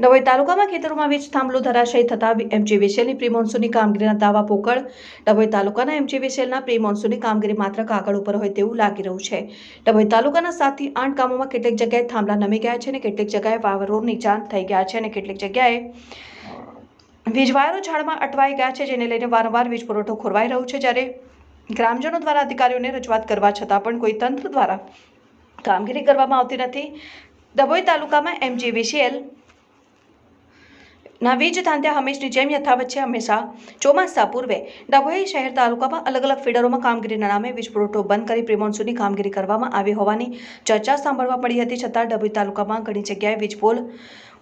ડભોઈ તાલુકામાં ખેતરોમાં વીજ થાંભલો ધરાશયી થતા એમજીવીસીએલની પ્રી મોન્સૂનની કામગીરીના દાવા પોકળ. ડભોઈ તાલુકાના એમજીવીસીએલના પ્રી મોન્સૂનની કામગીરી માત્ર કાગળ ઉપર હોય તેવું લાગી રહ્યું છે. ડભોઈ તાલુકાના સાતથી આઠ ગામોમાં કેટલીક જગ્યાએ થાંભલા નમી ગયા છે અને કેટલીક જગ્યાએ વાવરો નીચા થઈ ગયા છે અને કેટલીક જગ્યાએ વીજવાયરો ઝાડમાં અટવાઈ ગયા છે, જેને લઈને વારંવાર વીજ પુરવઠો ખોરવાઈ રહ્યો છે. જ્યારે ગ્રામજનો દ્વારા અધિકારીઓને રજૂઆત કરવા છતાં પણ કોઈ તંત્ર દ્વારા કામગીરી કરવામાં આવતી નથી. ડભોઈ તાલુકામાં એમજીવીસીએલ ના વીજ તાંત્યા હંમેશની જેમ યથાવત છે હંમેશા. ચોમાસા પૂર્વે ડભોઈ શહેર તાલુકામાં અલગ અલગ ફીડરોમાં કામગીરીના નામે વીજ પુરવઠો બંધ કરી પ્રિમોન્સૂનની કામગીરી કરવામાં આવી હોવાની ચર્ચા સાંભળવા મળી હતી, છતાં ડભોઈ તાલુકામાં ઘણી જગ્યાએ વીજ પોલ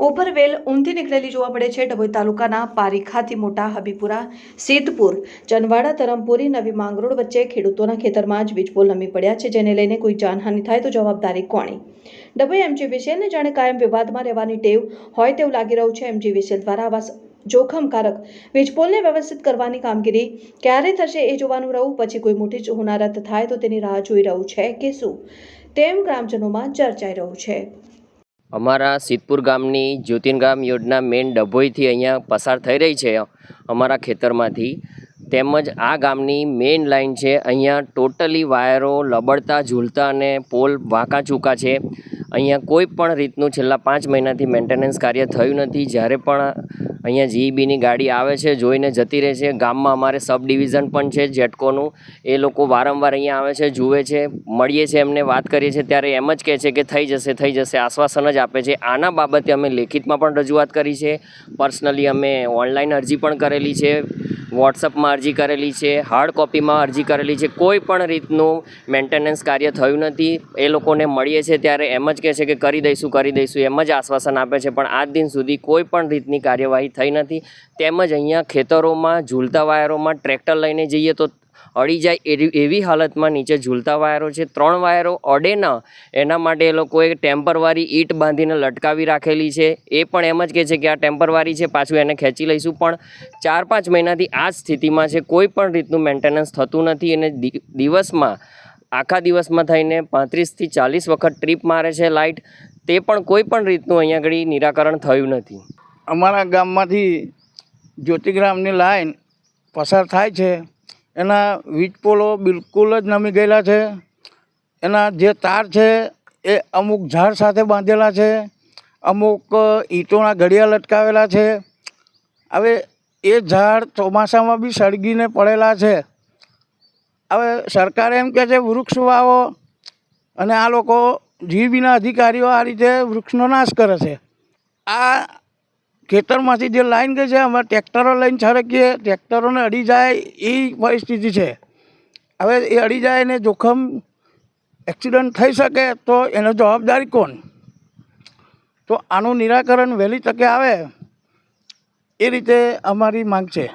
ઉપર વેલ ઊંધી નીકળેલી જોવા મળે છે. ડભોઈ તાલુકાના પારીખાથી મોટા હબીપુરા, સિદ્ધપુર ચનવાડા ધરમપુરી, નવી માંગરોળ વચ્ચે ખેડૂતોના ખેતરમાં જ વીજપોલ નમી પડ્યા છે, જેને લઈને કોઈ જાનહાનિ થાય તો જવાબદારી કોણી ડભોઈ વિશેને જાણે કાયમ વિવાદમાં રહેવાની ટેવ હોય તેવું લાગી રહ્યું છે. એમજી વિશે દ્વારા આવા જોખમકારક વીજપોલને વ્યવસ્થિત કરવાની કામગીરી ક્યારે થશે એ જોવાનું રહું પછી કોઈ મોટી જ હોનારત થાય તો તેની રાહ જોઈ રહ્યું છે કે શું? તેમ ગ્રામજનોમાં ચર્ચાઈ રહ્યું છે. અમારા સિદ્ધપુર ગામની જ્યોતિર્ગામ યોજના મેન ડભોઈથી અહીંયા પસાર થઈ રહી છે અમારા ખેતરમાંથી. તેમજ આ ગામની મેઇન લાઈન છે, અહીંયા ટોટલી વાયરો લબડતા, ઝૂલતા અને પોલ વાંકા ચૂકા છે. અહીંયા કોઈ પણ રીતનું છેલ્લા પાંચ મહિનાથી મેન્ટેનન્સ કાર્ય થયું નથી. જ્યારે પણ અહીંયા જીઈબીની ગાડી આવે છે, જોઈને જતી રહે છે. ગામમાં અમારે સબ ડિવિઝન પણ છે, જેટકોનું. એ લોકો વારંવાર અહીંયા આવે છે, જુએ છે, મળીએ છીએ એમને વાત કરીએ છીએ ત્યારે એમ જ કહે છે કે થઈ જશે થઈ જશે, આશ્વાસન જ આપે છે. આના બાબતે અમે લેખિતમાં પણ રજૂઆત કરી છે. પર્સનલી અમે ઓનલાઈન અરજી પણ કરેલી છે. વોટ્સઅપમાં અરજી કરેલી છે હાર્ડ કોપીમાં અરજી કરેલી છે. કોઈ પણ રીતનું મેન્ટેનન્સ કાર્ય થયું નથી. એ લોકોને મળીએ છીએ ત્યારે એમ જ કહે છે કે કરી દઈશું કરી દઈશું. એમ જ આશ્વાસન આપે છે. પણ આજ દિન સુધી કોઈ પણ રીતની કાર્યવાહી થઈ નથી. તેમજ અહીંયા ખેતરોમાં, ઝૂલતા વાયરોમાં ટ્રેક્ટર લઈને જઈએ તો અડી જાય એવી એવી હાલતમાં નીચે ઝૂલતા વાયરો છે. ત્રણ વાયરો અડે ન, એના માટે એ લોકોએ ટેમ્પરવારી ઈંટ બાંધીને લટકાવી રાખેલી છે. એ પણ એમ જ કહે છે કે આ ટેમ્પરવારી છે, પાછું એને ખેંચી લઈશું. પણ ચાર પાંચ મહિનાથી આ સ્થિતિમાં છે. કોઈ પણ રીતનું મેન્ટેનન્સ થતું નથી. અને દિવસમાં, આખા દિવસમાં થઈને પાંત્રીસથી ચાલીસ વખત ટ્રીપ મારે છે લાઇટ તે પણ કોઈ પણ રીતનું અહીંયા આગળ નિરાકરણ થયું નથી. અમારા ગામમાંથી જ્યોતિગ્રામની લાઈન પસાર થાય છે. એના વીજ પોલો બિલકુલ જ નમી ગયેલા છે. એના જે તાર છે એ અમુક ઝાડ સાથે બાંધેલા છે. અમુક ઈંટોના ઘડિયા લટકાવેલા છે. હવે એ ઝાડ ચોમાસામાં બી સળગીને પડેલા છે. હવે સરકારે એમ કહે છે, વૃક્ષ વાવો. અને આ લોકો જીબીના અધિકારીઓ આ રીતે વૃક્ષનો નાશ કરે છે. આ ખેતરમાંથી જે લાઈન ગઈ છે, અમે ટ્રેક્ટરો લઈને છરકીએ, ટ્રેક્ટરોને અડી જાય એ પરિસ્થિતિ છે. હવે એ અડી જાય ને જોખમ એક્સિડન્ટ થઈ શકે તો એનો જવાબદારી કોણ? તો આનું નિરાકરણ વહેલી તકે આવે એ રીતે અમારી માંગ છે.